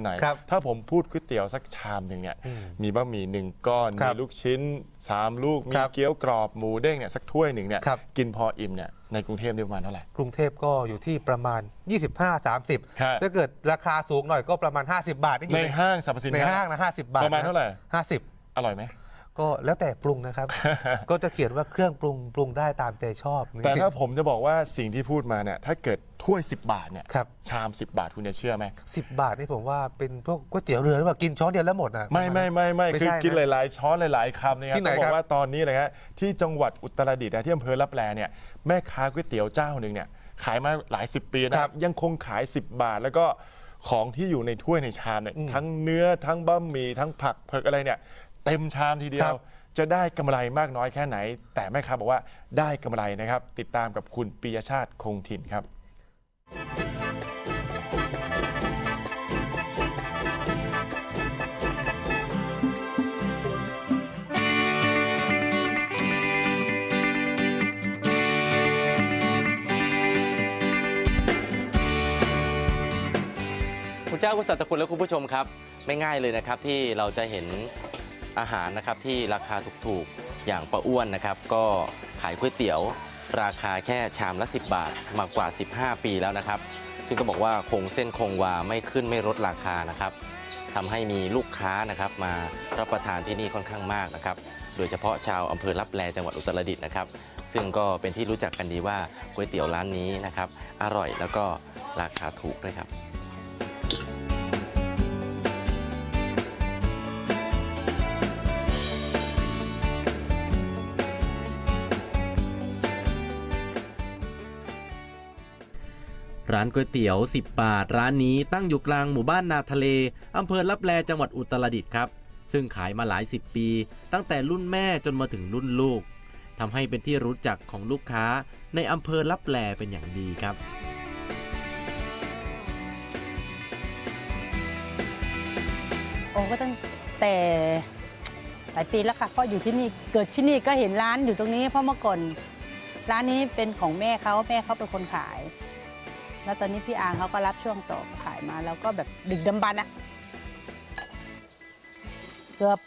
กันหน่อย ครับถ้าผมพูดก๋วยเตี๋ยวสักชามหนึ่งเนี่ยอืมมีบะหมี่หนึ่งก้อน ครัมีบลูกชิ้นสามลูก มีครับเกี๊ยวกรอบหมูเด้งเนี่ยสักถ้วยหนึ่งเนี่ย ครับ กินพออิ่มเนี่ยในกรุงเทพได้ประมาณเท่าไหร่ กรุงเทพก็อยู่ที่ประมาณ 25 30ครับถ้าเกิดราคาสูงหน่อยก็ประมาณ 50 บาทนี่อในยู่ในห้างสรรพสินในค้าห้างนะ50 บาทประมาณเท่าไหร่ 50 อร่อยไหม ก็แล้วแต่ปรุงนะครับ ก็จะเขียนว่าเครื่องปรุงปรุงได้ตามใจชอบแต่ถ้าผมจะบอกว่าสิ่งที่พูดมาเนี่ยถ้าเกิดถ้วย 10 บาทเนี่ยครับชาม 10 บาทคุณจะเชื่อไหม10บาทนี่ผมว่าเป็นพวกก๋วยเตี๋ยวเรือหรือเปล่ากินช้อนเดียวแล้วหมดนะไม่ไม่ไม่ไม่ไม่คือใช่กินนะหลาย ๆ ช้อนหลาย ๆคำเนี่ยที่ไหนต้องบอครักบ ว่าตอนนี้เลยฮะที่จังหวัดอุตรดิตถ์นะที่อำเภอรับแลเนี่ยแม่ค้าก๋วยเตี๋ยวเจ้าหนึ่งเนี่ยขายมาหลายสิบปีนะคครัรับบยังคงขาย 10 บาท แล้วก็ของที่อยู่ในถ้วยในชามเนี่ยอืมทั้งเนื้อทั้งบะหมี่ทั้งผักเผือกอะไรเนี่ย เต็มชามทีเดียคว รับ จะได้กำไรมากน้อยแค่ไหน แต่แม่ค้าบอกว่าได้กำไรนะครับ ติดตามกับคุณปียชาติคงถิ่นครับ คุณเจ้าคุณสัตว์คุณและคุณผู้ชมครับ ไม่ง่ายเลยนะครับที่เราจะเห็น อาหารนะครับที่ราคาถูกๆ อย่างปลาอ้วนนะครับ ก็ขายก๋วยเตี๋ยว ราคาแค่ชามละ 10 บาทมากว่า 15 ปีแล้วนะครับ ซึ่งก็บอกว่าคงเส้นคงวาไม่ขึ้นไม่ลดราคานะครับทำให้มีลูกค้านะครับมารับประทานที่นี่ค่อนข้างมากนะครับ โดยเฉพาะชาวอำเภอลับแลจังหวัดอุตรดิตถ์นะครับ ซึ่งก็เป็นที่รู้จักกันดีว่าก๋วยเตี๋ยวร้านนี้นะครับ อร่อยแล้วก็ราคาถูกด้วยครับ ร้านก๋วยเตี๋ยว 10 บาท ร้านนี้ตั้งอยู่กลางหมู่บ้านนาทะเล อำเภอลับแลจังหวัดอุตรดิตถ์ครับ ซึ่งขายมาหลายสิบปี ตั้งแต่รุ่นแม่จนมาถึงรุ่นลูกทำให้เป็นที่รู้จักของลูกค้าในอำเภอลับแลเป็นอย่างดีครับโอ้ก็ตั้งแต่หลายปีแล้วค่ะเพราะอยู่ที่นี่เกิดที่นี่ก็เห็นร้านอยู่ตรงนี้เพราะเมื่อก่อนร้านนี้เป็นของแม่เขาแม่เขาเป็นคนขาย แล้วตอนนี้พี่อางเขาก็รับช่วงต่อขายมาแล้วก็แบบดึกดำบรรพ์อะเกือบ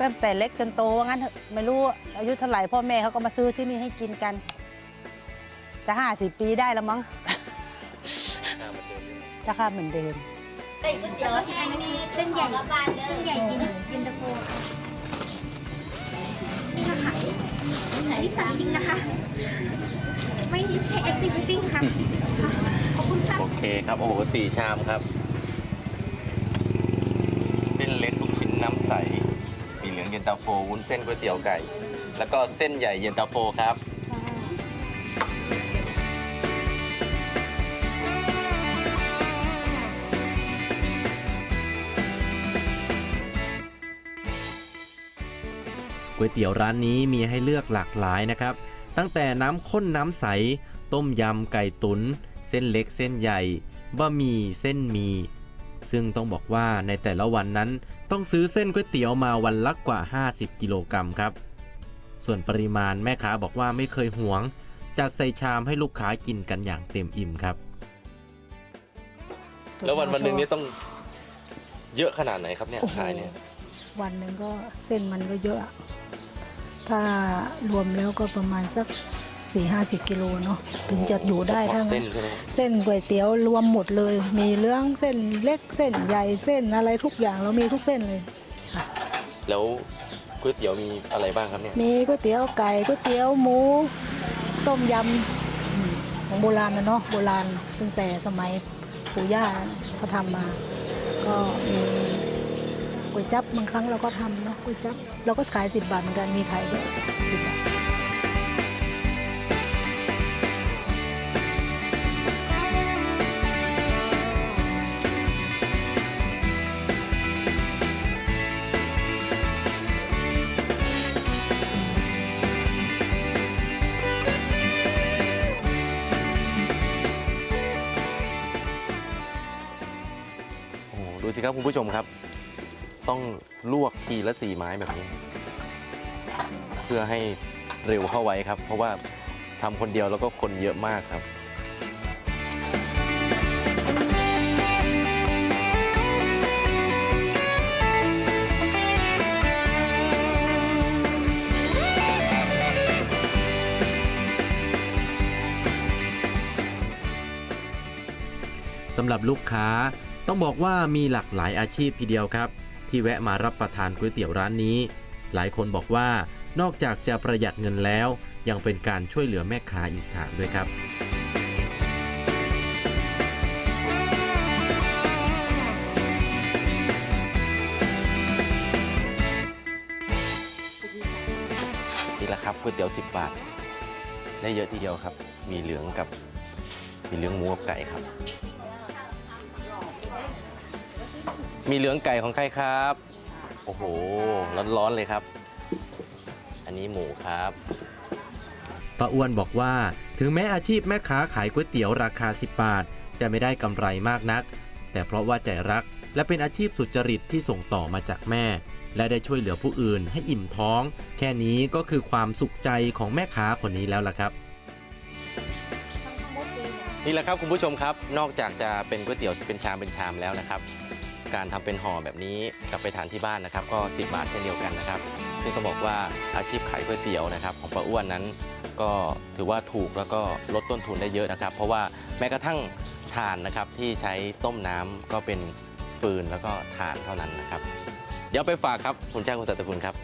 ตั้งแต่เล็กจนโตว่างั้นไม่รู้อายุเท่าไหร่พ่อแม่เขาก็มาซื้อที่นี่ให้กินกัน จะห้าสิบปีได้แล้วมั้งราคาเหมือนเดิมเอ้ยก๋วยเตี๋ยวแห้งนี่เส้นใหญ่เส้นใหญ่กินกินตะโฟนี่ขาย นี่สั่งจริงนะคะ ไม่ใช่เอ็กซ์จริงค่ะค่ะ ขอบคุณค่ะ โอเคครับโอ้โหสี่ชามครับ เส้นเล็กลูกชิ้นน้ำใส มีเหลืองเย็นตาโฟวุ้นเส้นก๋วยเตี๋ยวไก่ แล้วก็เส้นใหญ่เย็นตาโฟครับ ก๋วยเตี๋ยวร้านนี้มีให้เลือกหลากหลายนะครับ ตั้งแต่น้ำข้นน้ำใส ต้มยำไก่ตุน เส้นเล็กเส้นใหญ่บะหมี่เส้นหมี ซึ่งต้องบอกว่าในแต่ละวันนั้นต้องซื้อเส้นก๋วยเตี๋ยวมาวันละกว่า 50 กิโลกรัมครับ ส่วนปริมาณแม่ค้าบอกว่าไม่เคยหวง จัดใส่ชามให้ลูกค้ากินกันอย่างเต็มอิ่มครับ แล้ววันวันหนึ่งนี้ต้องเยอะขนาดไหนครับเนี่ยโอ้โหขายเนี่ย วันหนึ่งก็เส้นมันก็เยอะอะ ถ้ารวมแล้วก็ประมาณสัก4ี่ห้าสิบกิโลเนาะถึงจะอยู่ได้เฉทั้พาะงเส้นใช่ไหมเส้นก๋วยเตี๋ยวรวมหมดเลย มีเรื่องเส้นเล็กเส้นใหญ่เส้นอะไรทุกอย่างเรามีทุกเส้นเลยแล้วก๋วยเตี๋ยวมีอะไรบ้างครับเนี่ยมีก๋วยเตี๋ยวไก่ก๋วยเตี๋ยวหมู ต้มยำอืมของโบราณนะเนาะโบราณตั้งแต่สมัยปู่ย่าเขาทำมา ก็มี ก๋วยจับบางครั้งเราก็ทำเนาะก๋วยจับเราก็ขายสิบบาทเหมือนกันมีไข่ด้วยสิบบาทโอ้โหดูสิครับคุณผู้ชมครับ ต้องลวกทีละสี่ไม้แบบนี้ เพื่อให้เร็วเข้าไว้ครับ เพราะว่าทำคนเดียวแล้วก็คนเยอะมากครับสำหรับลูกค้าต้องบอกว่ามีหลากหลายอาชีพทีเดียวครับ ที่แวะมารับประทานก๋วยเตี๋ยวร้านนี้ หลายคนบอกว่านอกจากจะประหยัดเงินแล้ว ยังเป็นการช่วยเหลือแม่ค้าอีกทางด้วยครับนี่แหละครับก๋วยเตี๋ยว 10 บาท ได้เยอะทีเดียวครับ มีเหลืองกับมีเหลืองหมูกับไก่ครับ มีเหลืองไก่ของใครครับ โอ้โห ร้อนๆเลยครับ อันนี้หมูครับป้าอ้วนบอกว่า ถึงแม้อาชีพแม่ค้าขายก๋วยเตี๋ยวราคา 10 บาท จะไม่ได้กำไรมากนัก แต่เพราะว่าใจรักและเป็นอาชีพสุจริตที่ส่งต่อมาจากแม่ และได้ช่วยเหลือผู้อื่นให้อิ่มท้อง แค่นี้ก็คือความสุขใจของแม่ค้าคนนี้แล้วล่ะครับ นี่แหละครับคุณผู้ชมครับ นอกจากจะเป็นก๋วยเตี๋ยวเป็นชามเป็นชามแล้วนะครับ การทำเป็นห่อแบบนี้กลับไปทานที่บ้านนะครับ ก็ 10 บาทเช่นเดียวกันนะครับ ซึ่งก็บอกว่าอาชีพขายก๋วยเตี๋ยวนะครับ ของป้าอ้วนนั้น ก็ถือว่าถูกแล้วก็ลดต้นทุนได้เยอะนะครับ เพราะว่าแม้กระทั่งถ่านนะครับที่ใช้ต้มน้ำก็เป็นฟืนแล้วก็ถ่านเท่านั้นนะครับ เดี๋ยวไปฝากครับคุณแจ้งคุณสัตย์คุณครับ